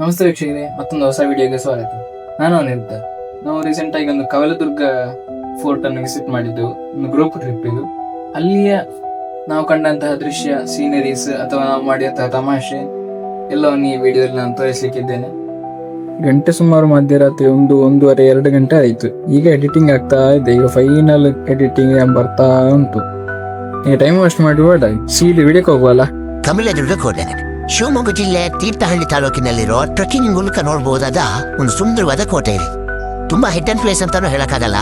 ನಮಸ್ತೆ ವೀಕ್ಷಕರೇ ಮತ್ತೊಂದು ಹೊಸ ವಿಡಿಯೋಗೆ ಸ್ವಾಗತ. ನಾನು ಅನಿರುದ್ಧ. ನಾವು ರೀಸೆಂಟ್ ಆಗಿ ಒಂದು ಕವಲದುರ್ಗ ಫೋರ್ಟ್ ಅನ್ನು ವಿಸಿಟ್ ಮಾಡಿದ್ದು ಒಂದು ಗ್ರೂಪ್ ಟ್ರಿಪ್ ಇದು. ಅಲ್ಲಿಯ ನಾವು ಕಂಡಂತಹ ದೃಶ್ಯ ಸೀನರೀಸ್ ಅಥವಾ ನಾವು ಮಾಡಿದಂತಹ ತಮಾಷೆ ಎಲ್ಲವನ್ನು ಈ ವಿಡಿಯೋದಲ್ಲಿ ನಾನು ತೋರಿಸಲಿಕ್ಕಿದ್ದೇನೆ. ಗಂಟೆ ಸುಮಾರು ಮಧ್ಯರಾತ್ರಿ ಒಂದು ಒಂದೂವರೆ ಎರಡು ಗಂಟೆ ಆಯಿತು. ಈಗ ಎಡಿಟಿಂಗ್ ಆಗ್ತಾ ಇದೆ. ಈಗ ಫೈನಲ್ ಎಡಿಟಿಂಗ್ ಬರ್ತಾ ಉಂಟು. ಈಗ ಟೈಮ್ ವೇಸ್ಟ್ ಮಾಡಿ ಬೇಡ ಸೀಲಿ ವಿಡಿಯೋಕ್ಕೆ ಹೋಗುವಲ್ಲ? ಕೋಟೆ ಶಿವಮೊಗ್ಗ ಜಿಲ್ಲೆ ತೀರ್ಥಹಳ್ಳಿ ತಾಲೂಕಿನಲ್ಲಿರೋ ಟ್ರೆಕ್ಕಿಂಗ್ ಮೂಲಕ ನೋಡಬಹುದಾದ ಒಂದು ಸುಂದರವಾದ ಕೋಟೆ ಇದೆ. ತುಂಬಾ ಅಂಡ್ ಪ್ಲೇಸ್ ಅಂತಾನು ಹೇಳಕ್ಕಾಗಲ್ಲ.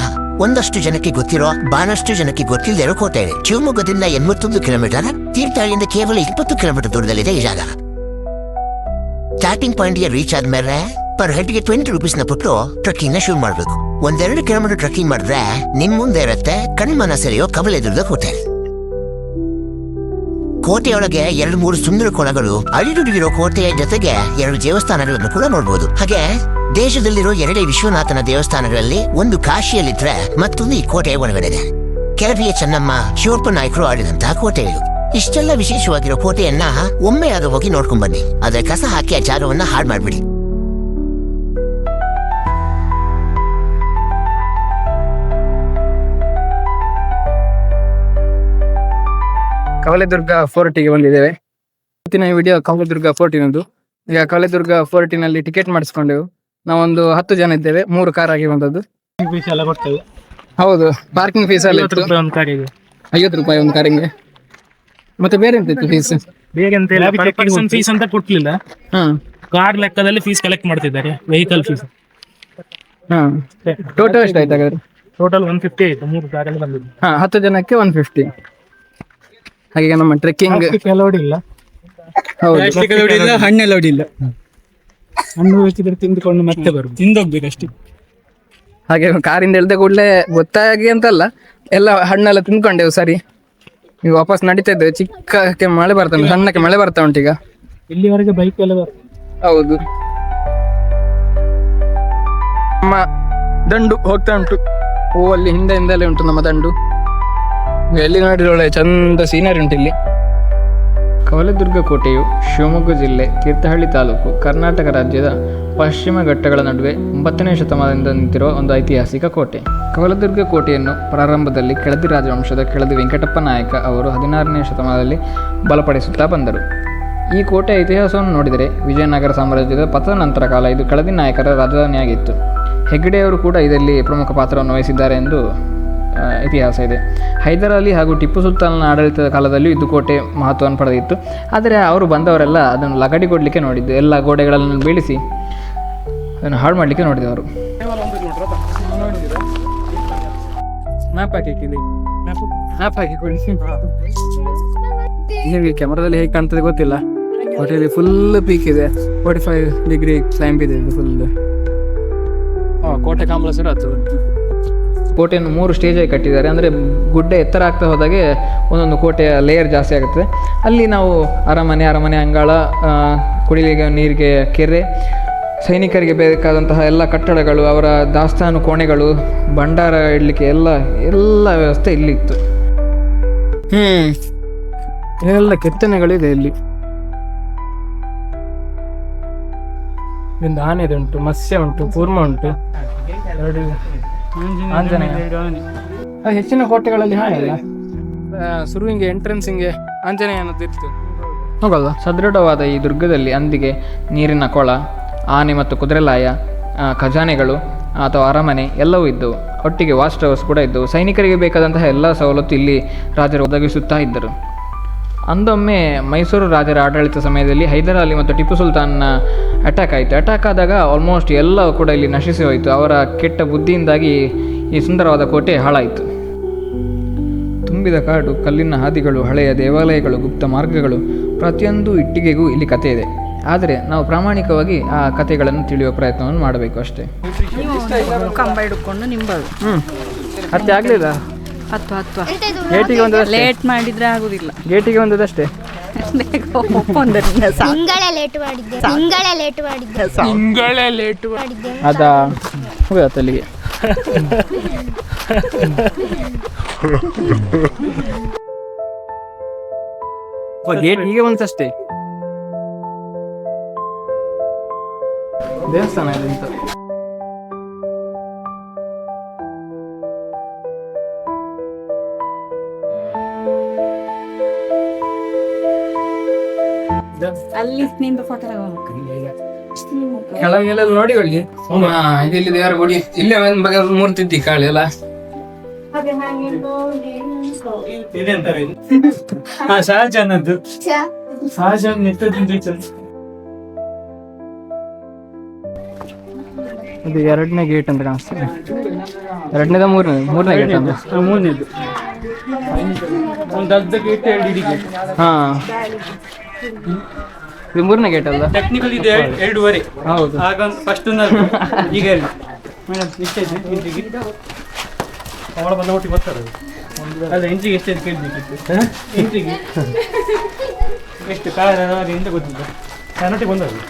ಒಂದಷ್ಟು ಜನಕ್ಕೆ ಗೊತ್ತಿರೋ ಬಹಳಷ್ಟು ಜನಕ್ಕೆ ಗೊತ್ತಿಲ್ಲದೆ ಇರೋ ಕೋಟೆ ಇದೆ. ಶಿವಮೊಗ್ಗದಿಂದ ಎಂಬತ್ತೊಂದು ಕಿಲೋಮೀಟರ್ ತೀರ್ಥಹಳ್ಳಿಯಿಂದ ಕೇವಲ ಇಪ್ಪತ್ತು ಕಿಲೋಮೀಟರ್ ದೂರದಲ್ಲಿದೆ ಈ ಜಾಗ. ಸ್ಟಾರ್ಟಿಂಗ್ ಪಾಯಿಂಟ್ಗೆ ರೀಚ್ ಆದ್ಮೇಲೆ ಪರ್ ಹೆಡ್ಗೆ ಟ್ವೆಂಟಿ ರುಪೀಸ್ನ ಕೊಟ್ಟು ಟ್ರೆಕ್ಕಿಂಗ್ನ ಶುರು ಮಾಡಬೇಕು. ಒಂದೆರಡು ಕಿಲೋಮೀಟರ್ ಟ್ರಕ್ಕಿಂಗ್ ಮಾಡಿದ್ರೆ ನಿಮ್ ಮುಂದೆ ಇರುತ್ತೆ ಕಣ್ಮನ ಸೆಳೆಯೋ ಕಮಲೆದುರ್ಗ ಕೋಟೆ. ಕೋಟೆಯೊಳಗೆ ಎರಡು ಮೂರು ಸುಂದರ ಕೊಳಗಳು ಅಳಿದುಡಿಗಿರೋ ಕೋಟೆಯ ಜೊತೆಗೆ ಎರಡು ದೇವಸ್ಥಾನಗಳನ್ನು ಕೂಡ ನೋಡಬಹುದು ಹಾಗೆ ದೇಶದಲ್ಲಿರೋ ಎರಡೇ ವಿಶ್ವನಾಥನ ದೇವಸ್ಥಾನಗಳಲ್ಲಿ ಒಂದು ಕಾಶಿಯಲ್ಲಿದ್ರೆ ಮತ್ತೊಂದು ಈ ಕೋಟೆಯ ಒಳಗಡೆ ಕೆಳಬಿಯ ಚೆನ್ನಮ್ಮ, ಶಿವಪ್ಪ ನಾಯಕರು ಆಡಿದಂತಹ ಕೋಟೆಗಳು. ಇಷ್ಟೆಲ್ಲ ವಿಶೇಷವಾಗಿರೋ ಕೋಟೆಯನ್ನ ಒಮ್ಮೆ ಅದು ಹೋಗಿ ನೋಡ್ಕೊಂಡ್ ಬನ್ನಿ. ಅದರ ಕಸ ಹಾಕಿ ಆ ಜಾಗವನ್ನ ಹಾಳು ಮಾಡ್ಬಿಡಿ ಕವಲೆದುರ್ಗ ಫೋರ್ಟಿಗೆ ಬಂದಿದ್ದೇವೆ. ಇವತ್ತಿನ ವಿಡಿಯೋ ಕವಲೆದುರ್ಗ ಫೋರ್ಟಿನದು ಈಗ ಕವಲೆದುರ್ಗ ಫೋರ್ಟಿನಲ್ಲಿ ಟಿಕೆಟ್ ಮಾಡಿಸ್ಕೊಂಡೆವು ನಾವೊಂದು ಹತ್ತು ಜನ ಇದ್ದೇವೆ. ಮೂರು ಕಾರ್ ಆಗಿ ಬಂದದ್ದು. ಫೀಸ್ ಎಲ್ಲ ಕೊಡ್ತೇವೆ. ಹೌದು ಪಾರ್ಕಿಂಗ್ ಫೀಸ್ ಎಲ್ಲ ಐವತ್ತು ಇತ್ತು ರೂಪಾಯಿ ಒಂದು ಕಾರಿಗೆ ಐವತ್ತು ರೂಪಾಯಿ ಒಂದು ಕಾರಿಂಗೆ ಮತ್ತೆ ಬೇರೆ ಎಂತ ಫೀಸ್ ಬೇರೆ ಅಂತ ಇಲ್ಲ. ಅಂತ ಕೊಡ್ಲಿಲ್ಲ. ಹಾ. ಕಾರ್ ಲೆಕ್ಕದಲ್ಲಿ ಫೀಸ್ ಕಲೆಕ್ಟ್ ಮಾಡ್ತಿದ್ದಾರೆ. ವೆಹಿಕಲ್ ಫೀಸ್ ಹಾ. ಟೋಟಲ್ ಎಷ್ಟು ಆಯ್ತು ಹಾಗಾದ್ರೆ? ಟೋಟಲ್ ಒನ್ ಫಿಫ್ಟಿ ಆಯ್ತು. ಮೂರು ಕಾರಲ್ಲಿ ಬಂದಿದ್ದು. ಹಾ ಹತ್ತು ಜನಕ್ಕೆ ಒನ್ ಫಿಫ್ಟಿ ಹಾಗೆ ನಮ್ಮ ಟ್ರೆಕ್ಕಿಂಗ್ ಅಲೌಡ್ ಇಲ್ಲ. ಅಲೌಡ್ ಇಲ್ಲ ಹಣ್ಣು ಬೇಕಿದ್ರೆ ತಿಂದುಕೊಂಡು ಮತ್ತೆ ಬರು ತಿಂದೋಗ್ಬೇಕು ಅಷ್ಟೇ ಹಾಗೆ ಕಾರಿಂದ ಇಳ್ದ ಕೂಡಲೇ ಗೊತ್ತಾಗಿ ಅಂತಲ್ಲ ಎಲ್ಲ ಹಣ್ಣೆಲ್ಲ ತಿನ್ಕೊಂಡೆವು ಸರಿ. ಈಗ ವಾಪಸ್ ನಡೀತಾ ಇದ್ದೇವೆ. ಚಿಕ್ಕಕ್ಕೆ ಮಳೆ ಬರ್ತಾ ಉಂಟು ಸಣ್ಣಕ್ಕೆ ಮಳೆ ಬರ್ತಾ ಉಂಟು ಈಗ. ಇಲ್ಲಿವರೆಗೆ ಬೈಕ್ ಎಲ್ಲ ಬರ್ತದೆ. ಹೌದು. ನಮ್ಮ ದಂಡು ಹೋಗ್ತಾ ಉಂಟು. ಓ ಅಲ್ಲಿ ಹಿಂದೆ ಹಿಂದೆಲ್ಲೇ ಉಂಟು ನಮ್ಮ ದಂಡು. ಎಲ್ಲಿ ನೋಡಿದ್ರೆ ಚಂದ ಸೀನರಿ ಉಂಟು ಇಲ್ಲಿ. ಕವಲದುರ್ಗ ಕೋಟೆಯು ಶಿವಮೊಗ್ಗ ಜಿಲ್ಲೆ ತೀರ್ಥಹಳ್ಳಿ ತಾಲೂಕು ಕರ್ನಾಟಕ ರಾಜ್ಯದ ಪಶ್ಚಿಮ ಘಟ್ಟಗಳ ನಡುವೆ ಒಂಬತ್ತನೇ ಶತಮಾನದಿಂದ ನಿಂತಿರುವ ಒಂದು ಐತಿಹಾಸಿಕ ಕೋಟೆ. ಕವಲದುರ್ಗ ಕೋಟೆಯನ್ನು ಪ್ರಾರಂಭದಲ್ಲಿ ಕೆಳದಿ ರಾಜವಂಶದ ಕೆಳದಿ ವೆಂಕಟಪ್ಪ ನಾಯಕ ಅವರು ಹದಿನಾರನೇ ಶತಮಾನದಲ್ಲಿ ಬಲಪಡಿಸುತ್ತಾ ಬಂದರು. ಈ ಕೋಟೆಯ ಇತಿಹಾಸವನ್ನು ನೋಡಿದರೆ ವಿಜಯನಗರ ಸಾಮ್ರಾಜ್ಯದ ಪತನ ನಂತರ ಕಾಲ ಇದು ಕೆಳದಿ ನಾಯಕರ ರಾಜಧಾನಿಯಾಗಿತ್ತು. ಹೆಗ್ಗಡೆಯವರು ಕೂಡ ಇದರಲ್ಲಿ ಪ್ರಮುಖ ಪಾತ್ರವನ್ನು ವಹಿಸಿದ್ದಾರೆ ಎಂದು ಇತಿಹಾಸ ಇದೆ. ಹೈದರ್ ಅಲಿ ಹಾಗೂ ಟಿಪ್ಪು ಸುಲ್ತಾನನ ಆಡಳಿತದ ಕಾಲದಲ್ಲಿ ಇದು ಕೋಟೆ ಮಹತ್ವವನ್ನು ಪಡೆದಿತ್ತು. ಆದರೆ ಅವರು ಬಂದವರೆಲ್ಲ ಅದನ್ನು ಲಗಡಿ ಕೊಡಲಿಕ್ಕೆ ನೋಡಿದ್ದು. ಎಲ್ಲ ಗೋಡೆಗಳನ್ನು ಬೀಳಿಸಿ ಅದನ್ನು ಹಾಳು ಮಾಡಲಿಕ್ಕೆ ಮ್ಯಾಪ್ ಹಾಕಿಕೊಳ್ಳಿ ನಿಮಗೆ ಕ್ಯಾಮ್ರಾದಲ್ಲಿ ಹೇಗೆ ಕಾಣ್ತದೆ ಗೊತ್ತಿಲ್ಲ. ಹೋಟೆಲ್ ಫುಲ್ ಪೀಕ್ ಇದೆ. ಫೋರ್ಟಿ ಫೈವ್ ಡಿಗ್ರಿ ಕ್ಲೈಂಬ್ ಇದೆ ಫುಲ್ ಕೋಟೆ ಕಾಂಪ್ಲೆಕ್ಸ್ ಅದು ಕೋಟೆಯನ್ನು ಮೂರು ಸ್ಟೇಜಾಗಿ ಕಟ್ಟಿದ್ದಾರೆ. ಅಂದರೆ ಗುಡ್ಡ ಎತ್ತರ ಆಗ್ತಾ ಹೋದಾಗೆ ಒಂದೊಂದು ಕೋಟೆಯ ಲೇಯರ್ ಜಾಸ್ತಿ ಆಗುತ್ತೆ. ಅಲ್ಲಿ ನಾವು ಅರಮನೆ ಅರಮನೆ ಅಂಗಳ ಕುಡಿಲಿಗೆ ನೀರಿಗೆ ಕೆರೆ, ಸೈನಿಕರಿಗೆ ಬೇಕಾದಂತಹ ಎಲ್ಲ ಕಟ್ಟಡಗಳು, ಅವರ ದಾಸ್ತಾನು ಕೋಣೆಗಳು, ಭಂಡಾರ ಇಡಲಿಕ್ಕೆ ಎಲ್ಲ ಎಲ್ಲ ವ್ಯವಸ್ಥೆ ಇಲ್ಲಿತ್ತು ಹ್ಮ್. ಎಲ್ಲ ಕೆತ್ತನೆಗಳಿದೆ ಇಲ್ಲಿ. ಒಂದು ಆನೆದುಂಟು, ಮತ್ಸ್ಯ ಉಂಟು, ಕೂರ್ಮ ಉಂಟು. ಆಂಜನೇಯ. ಹೆಚ್ಚಿನ ಕೋಟೆಗಳಲ್ಲಿ ಹಾಗಲ್ಲ ಸುರುವಿಂಗೆ ಎಂಟ್ರೆನ್ಸಿಂಗೆ ಆಂಜನೇಯ ಅನ್ನೋದು ಇತ್ತು ಹೋಗಲ್ವಾ? ಸದೃಢವಾದ ಈ ದುರ್ಗದಲ್ಲಿ ಅಂದಿಗೆ ನೀರಿನ ಕೊಳ ಆನೆ ಮತ್ತು ಕುದುರೆಲಾಯ ಆ, ಖಜಾನೆಗಳು ಅಥವಾ ಅರಮನೆ ಎಲ್ಲವೂ ಇದ್ದವು. ಒಟ್ಟಿಗೆ ವಾಚ್ ಹೌಸ್ ಕೂಡ ಇದ್ದವು. ಸೈನಿಕರಿಗೆ ಬೇಕಾದಂತಹ ಎಲ್ಲ ಸವಲತ್ತು ಇಲ್ಲಿ ರಾಜರು ಒದಗಿಸುತ್ತಾ ಇದ್ದರು. ಅಂದೊಮ್ಮೆ ಮೈಸೂರು ರಾಜರ ಆಡಳಿತ ಸಮಯದಲ್ಲಿ ಹೈದರ್ ಅಲಿ ಮತ್ತು ಟಿಪ್ಪು ಸುಲ್ತಾನ್ನ ಅಟ್ಯಾಕ್ ಆಯಿತು. ಅಟ್ಯಾಕ್ ಆದಾಗ ಆಲ್ಮೋಸ್ಟ್ ಎಲ್ಲ ಕೂಡ ಇಲ್ಲಿ ನಶಿಸಿ ಹೋಯಿತು. ಅವರ ಕೆಟ್ಟ ಬುದ್ಧಿಯಿಂದಾಗಿ ಈ ಸುಂದರವಾದ ಕೋಟೆ ಹಾಳಾಯಿತು. ತುಂಬಿದ ಕಾಡು ಕಲ್ಲಿನ ಹಾದಿಗಳು ಹಳೆಯ ದೇವಾಲಯಗಳು ಗುಪ್ತ ಮಾರ್ಗಗಳು ಪ್ರತಿಯೊಂದು ಇಟ್ಟಿಗೆಗೂ ಇಲ್ಲಿ ಕಥೆ ಇದೆ. ಆದರೆ ನಾವು ಪ್ರಾಮಾಣಿಕವಾಗಿ ಆ ಕಥೆಗಳನ್ನು ತಿಳಿಯುವ ಪ್ರಯತ್ನವನ್ನು ಮಾಡಬೇಕು ಅಷ್ಟೇ. ಕಂಬ ಹಿಡ್ಕೊಂಡು ನಿಂಬ ಹ್ಞೂ ಅತ್ತೆ ಆಗಲಿಲ್ಲ? ಹತ್ತು ಹತ್ತು. ಗೇಟಿಗೆ ಒಂದಷ್ಟೇ ಲೇಟ್ ಮಾಡಿದ್ರೆ ಆಗುದಿಲ್ಲ. ಗೇಟಿಗೆ ಒಂದಷ್ಟೇ ಅಷ್ಟೇ ತಿಂಗಳೇ ಲೇಟ್ ಮಾಡಿದ್ದೆ. ತಿಂಗಳೇ ಲೇಟ್ ಮಾಡಿದ್ದೆ. ತಿಂಗಳೇ ಲೇಟ್ ಮಾಡಿದ್ದೆ. ಅದಾ ಹೋಗತ್ತ ಅಲ್ಲಿಗೆ ಗೇಟ್ ಈಗ ಒಂದಷ್ಟೇ ದೇವಸ್ಥಾನ ಇದೆ ಅಲ್ಲಿ ನಿಂದು ಫೋಟೋ ಕೆಳಗೆಲ್ಲ ನೋಡಿ ಒಳ್ಳಿ ಇಲ್ಲಿ ದೇವರ ಗುಡಿ ಇಲ್ಲೇ ಒಂದ್ ಬಗೆ ಮೂರ್ತಿ ಇದ್ದಿ ಕಾಳೆಲ್ಲ? ಹಾ ಶಹಜಾನದ್ದು ಶಹಜಾನ್ ನೆಟ್ಟದಿಂದ ಇದು ಎರಡನೇ ಗೇಟ್ ಅಂತ ಕಾಣಿಸ್ತದೆ. ಎರಡನೇದ ಮೂರನೇ? ಮೂರನೇ ಗೇಟ್ ಅಂತ. ಮೂರನೇದು. ಒಂದು ಅರ್ಧ ಗೇಟ್ ಎರಡು ಇಡೀ ಗೇಟ್ ಹಾ. ಇದು ಮೂರನೇ ಗೇಟ್ ಅಲ್ಲ ಟೆಕ್ನಿಕಲ್ ಇದೆ ಎರಡುವರೆ. ಹೌದು. ಆಗ ಫಸ್ಟ್ ಈಗ ಎರಡು ಮೇಡಮ್ ಇಷ್ಟೇ ಅವಳ ಬಂದ ಒಟ್ಟಿಗೆ ಬರ್ತಾರೆ ಅಲ್ಲ ಇಂಚಿಗೆ ಎಷ್ಟಾಯ್ತು ಕೇಳಬೇಕಿತ್ತು? ಇಂಚಿಗೆ ಎಷ್ಟು? ಕಾರ ಲಾರಿ ಎಂತ ಗೊತ್ತಿಲ್ಲ. ನನ್ನೊಟ್ಟಿಗೆ ಬಂದದ್ದು.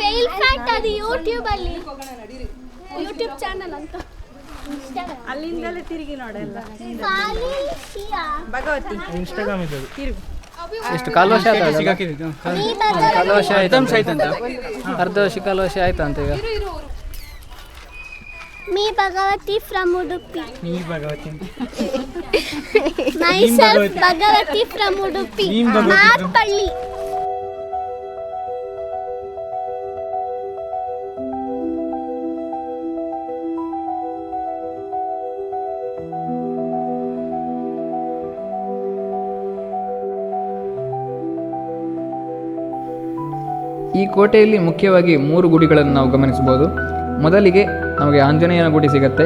ಫೇಲ್ ಫ್ಯಾಕ್ಟ್ ಅದು ಯೂಟ್ಯೂಬ್ ಅಲ್ಲಿ. ಯೂಟ್ಯೂಬ್ ಚಾನಲ್ ಅಂತ. ಅಲ್ಲಿಂದಲೇ ತಿರುಗಿ ನೋಡಲ್ಲ. ಭಗವತಿ. ಇನ್ಸ್ಟಾಗ್ರಾಮ್ ಇದ್ದದು ಎಷ್ಟು ಕಾಲು ವರ್ಷ ಆಯ್ತಾ ಕಾಲು ವರ್ಷ ಆಯ್ತಂತ ಅರ್ಧ ವರ್ಷ ಕಾಲು ವರ್ಷ ಆಯ್ತಂತ ಈಗ? Me Bhagavathi from Udupi. Me Bhagavathi myself Bhagavathi. From Udupi. Marpalli. ಈ ಕೋಟೆಯಲ್ಲಿ ಮುಖ್ಯವಾಗಿ ಮೂರು ಗುಡಿಗಳನ್ನು ನಾವು ಗಮನಿಸಬಹುದು. ಮೊದಲಿಗೆ ನಮಗೆ ಆಂಜನೇಯನ ಗುಡಿ ಸಿಗತ್ತೆ.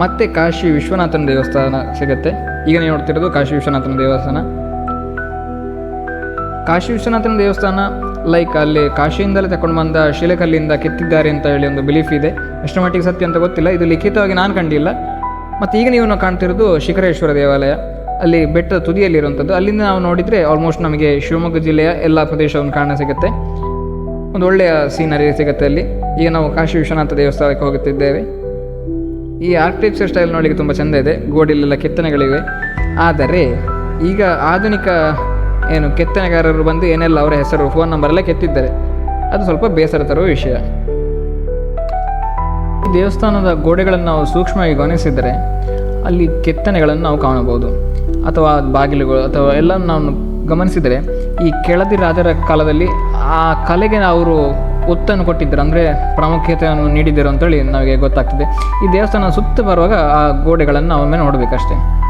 ಮತ್ತೆ ಕಾಶಿ ವಿಶ್ವನಾಥನ ದೇವಸ್ಥಾನ ಸಿಗತ್ತೆ. ಈಗ ನೀವು ನೋಡ್ತಿರೋದು ಕಾಶಿ ವಿಶ್ವನಾಥನ ದೇವಸ್ಥಾನ. ಕಾಶಿ ವಿಶ್ವನಾಥನ ದೇವಸ್ಥಾನ ಲೈಕ್ ಅಲ್ಲಿ ಕಾಶಿಯಿಂದಲೇ ತಗೊಂಡು ಬಂದ ಶಿಲೆಕಲ್ಲಿಂದ ಕೆತ್ತಿದ್ದಾರೆ ಅಂತ ಹೇಳಿ ಒಂದು ಬಿಲೀಫ್ ಇದೆ. ಎಷ್ಟು ಮಟ್ಟಿಗೆ ಸತ್ಯ ಅಂತ ಗೊತ್ತಿಲ್ಲ. ಇದು ಲಿಖಿತವಾಗಿ ನಾನು ಕಂಡಿಲ್ಲ. ಮತ್ತು ಈಗ ನಾವು ಕಾಣ್ತಿರೋದು ಶಿಖರೇಶ್ವರ ದೇವಾಲಯ. ಅಲ್ಲಿ ಬೆಟ್ಟದ ತುದಿಯಲ್ಲಿರುವಂಥದ್ದು. ಅಲ್ಲಿಂದ ನಾವು ನೋಡಿದರೆ ಆಲ್ಮೋಸ್ಟ್ ನಮಗೆ ಶಿವಮೊಗ್ಗ ಜಿಲ್ಲೆಯ ಎಲ್ಲ ಪ್ರದೇಶವನ್ನು ಕಾಣ ಸಿಗುತ್ತೆ. ಒಂದು ಒಳ್ಳೆಯ ಸೀನರಿ ಸಿಗುತ್ತೆ ಅಲ್ಲಿ. ಈಗ ನಾವು ಕಾಶಿ ವಿಶ್ವನಾಥ ದೇವಸ್ಥಾನಕ್ಕೆ ಹೋಗುತ್ತಿದ್ದೇವೆ. ಈ ಆರ್ಕಿಟೆಕ್ಚರ್ ಸ್ಟೈಲ್ ನೋಡಲಿಕ್ಕೆ ತುಂಬ ಚೆಂದ ಇದೆ. ಗೋಡೆಲೆಲ್ಲ ಕೆತ್ತನೆಗಳಿವೆ. ಆದರೆ ಈಗ ಆಧುನಿಕ ಏನು ಕೆತ್ತನೆಗಾರರು ಬಂದು ಏನೆಲ್ಲ ಅವರ ಹೆಸರು ಫೋನ್ ನಂಬರ್ ಎಲ್ಲ ಕೆತ್ತಿದ್ದಾರೆ. ಅದು ಸ್ವಲ್ಪ ಬೇಸರ ತರುವ ವಿಷಯ. ದೇವಸ್ಥಾನದ ಗೋಡೆಗಳನ್ನು ನಾವು ಸೂಕ್ಷ್ಮವಾಗಿ ಗಮನಿಸಿದರೆ ಅಲ್ಲಿ ಕೆತ್ತನೆಗಳನ್ನು ನಾವು ಕಾಣಬಹುದು. ಅಥವಾ ಬಾಗಿಲುಗಳು, ಅಥವಾ ಎಲ್ಲ ನಾವು ಗಮನಿಸಿದರೆ, ಈ ಕೆಳದಿ ರಾಜರ ಕಾಲದಲ್ಲಿ ಆ ಕಲೆಗೆ ಅವರು ಒತ್ತನ್ನು ಕೊಟ್ಟಿದ್ದರು. ಅಂದರೆ ಪ್ರಾಮುಖ್ಯತೆಯನ್ನು ನೀಡಿದ್ದರು ಅಂತೇಳಿ ನಮಗೆ ಗೊತ್ತಾಗ್ತದೆ. ಈ ದೇವಸ್ಥಾನ ಸುತ್ತ ಬರುವಾಗ ಆ ಗೋಡೆಗಳನ್ನು ಒಮ್ಮೆ ನೋಡಬೇಕಷ್ಟೇ.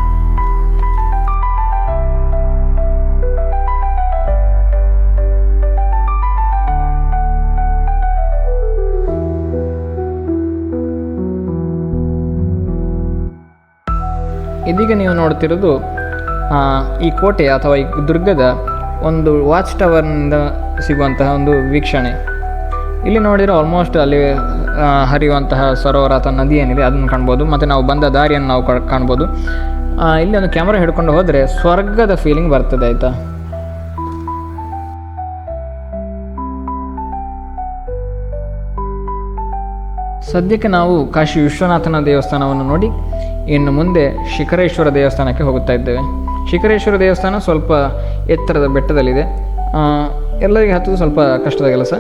ಇದೀಗ ನೀವು ನೋಡ್ತಿರೋದು ಈ ಕೋಟೆ ಅಥವಾ ಈ ದುರ್ಗದ ಒಂದು ವಾಚ್ ಟವರ್ನಿಂದ ಸಿಗುವಂತಹ ಒಂದು ವೀಕ್ಷಣೆ. ಇಲ್ಲಿ ನೋಡಿದರೆ ಆಲ್ಮೋಸ್ಟ್ ಅಲ್ಲಿ ಹರಿಯುವಂತಹ ಸರೋವರ ಅಥವಾ ನದಿ ಏನಿದೆ ಅದನ್ನು ಕಾಣ್ಬೋದು, ಮತ್ತು ನಾವು ಬಂದ ದಾರಿಯನ್ನು ನಾವು ಕಾಣ್ಬೋದು. ಇಲ್ಲಿ ಒಂದು ಕ್ಯಾಮ್ರಾ ಹಿಡ್ಕೊಂಡು ಹೋದರೆ ಸ್ವರ್ಗದ ಫೀಲಿಂಗ್ ಬರ್ತದೆ, ಆಯಿತಾ? ಸದ್ಯಕ್ಕೆ ನಾವು ಕಾಶಿ ವಿಶ್ವನಾಥನ ದೇವಸ್ಥಾನವನ್ನು ನೋಡಿ, ಇನ್ನು ಮುಂದೆ ಶಿಖರೇಶ್ವರ ದೇವಸ್ಥಾನಕ್ಕೆ ಹೋಗುತ್ತಾ ಇದ್ದೇವೆ. ಶಿಖರೇಶ್ವರ ದೇವಸ್ಥಾನ ಸ್ವಲ್ಪ ಎತ್ತರದ ಬೆಟ್ಟದಲ್ಲಿದೆ. ಎಲ್ಲರಿಗೆ ಹತ್ತೋದು ಸ್ವಲ್ಪ ಕಷ್ಟದ ಕೆಲಸ.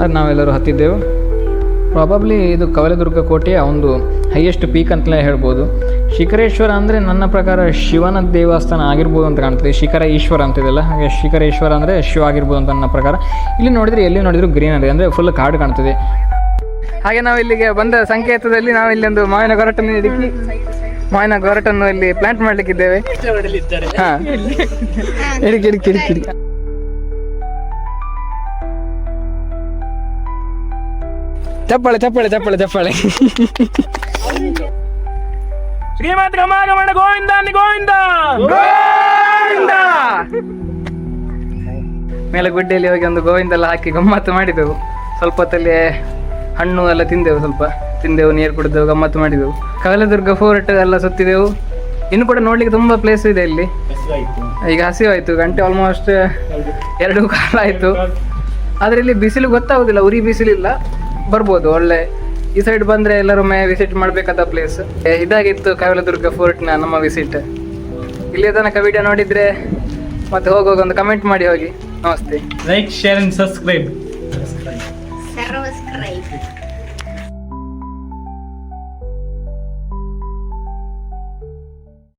ಅದು ನಾವೆಲ್ಲರೂ ಹತ್ತಿದ್ದೆವು. ಪ್ರಾಬಬ್ಲಿ ಇದು ಕವಲೆದುರ್ಗ ಕೋಟೆಯ ಒಂದು ಹೈಯೆಸ್ಟ್ ಪೀಕ್ ಅಂತಲೇ ಹೇಳ್ಬೋದು. ಶಿಖರೇಶ್ವರ ಅಂದರೆ ನನ್ನ ಪ್ರಕಾರ ಶಿವನ ದೇವಸ್ಥಾನ ಆಗಿರ್ಬೋದು ಅಂತ ಕಾಣ್ತದೆ. ಶಿಖರ ಈಶ್ವರ ಅಂತಿದೆಯಲ್ಲ ಹಾಗೆ ಶಿಖರೇಶ್ವರ ಅಂದರೆ ಶಿವ ಆಗಿರ್ಬೋದು ಅಂತ ನನ್ನ ಪ್ರಕಾರ. ಇಲ್ಲಿ ನೋಡಿದರೆ ಎಲ್ಲಿ ನೋಡಿದರೂ ಗ್ರೀನರಿ ಅಂದರೆ ಫುಲ್ ಕಾಡು ಕಾಣ್ತದೆ. ಹಾಗೆ ನಾವು ಇಲ್ಲಿಗೆ ಬಂದ ಸಂಕೇತದಲ್ಲಿ ನಾವು ಇಲ್ಲಿ ಒಂದು ಮಾವಿನ ಗೊರಟನ್ನು ಹಿಡುಕಿ ಮಾವಿನ ಗೊರಟನ್ನು ಇಲ್ಲಿ ಪ್ಲಾಂಟ್ ಮಾಡ್ಲಿಕ್ಕಿದ್ದೇವೆ. ಹಾ. ಚಪ್ಪಳೆ ಚಪ್ಪಳೆ ಚಪ್ಪಳೆ ಚಪ್ಪಾಳೆ ಚಪ್ಪಾಳೆ ಚಪ್ಪಾಳೆ ಚಪ್ಪಾಳೆ. ಶ್ರೀಮದ್ ಗಮಾಗಮನ ಗೋವಿಂದ ಗೋವಿಂದ! ಗೋವಿಂದ! ಮೇಲೆ ಗುಡ್ಡೆಯಲ್ಲಿ ಹೋಗಿ ಒಂದು ಗೋವಿಂದ ಎಲ್ಲ ಹಾಕಿ ಗಮ್ಮತ್ತು ಮಾಡಿದೆವು. ಸ್ವಲ್ಪ ಹೊತ್ತಲ್ಲಿ ಹಣ್ಣು ಎಲ್ಲ ತಿಂದೆವು ಸ್ವಲ್ಪ. ತಿಂದೆವು ನೀರು ಕುಡಿದೆವು ಗಮ್ಮತ್ತು ಮಾಡಿದೆವು. ಕವಲದುರ್ಗ ಫೋರ್ಟ್ ಎಲ್ಲ ಸುತ್ತಿದೆವು. ಇನ್ನು ಕೂಡ ನೋಡ್ಲಿಕ್ಕೆ ತುಂಬಾ ಪ್ಲೇಸ್ ಇದೆ ಇಲ್ಲಿ. ಈಗ ಹಸಿವಾಯ್ತು ಗಂಟೆ ಆಲ್ಮೋಸ್ಟ್ ಎರಡು ಕಾಲ ಆಯ್ತು. ಆದ್ರೆ ಇಲ್ಲಿ ಬಿಸಿಲು ಗೊತ್ತಾಗುದಿಲ್ಲ ಉರಿ ಬಿಸಿಲಿಲ್ಲ. ಬರ್ಬೋದು ಒಳ್ಳೆ. ಈ ಸೈಡ್ ಬಂದ್ರೆ ಎಲ್ಲರೊಮ್ಮೆ ವಿಸಿಟ್ ಮಾಡ್ಬೇಕಾದ ಪ್ಲೇಸ್ ಇದಾಗಿತ್ತು ಕವಲದುರ್ಗ ಫೋರ್ಟ್ನ ನಮ್ಮ ವಿಸಿಟ್ ಇಲ್ಲಿಯ ತನಕ ವಿಡಿಯೋ ನೋಡಿದ್ರೆ ಮತ್ತೆ ಹೋಗುವಾಗ ಒಂದು ಕಮೆಂಟ್ ಮಾಡಿ ಹೋಗಿ. ನಮಸ್ತೆ. Like share and subscribe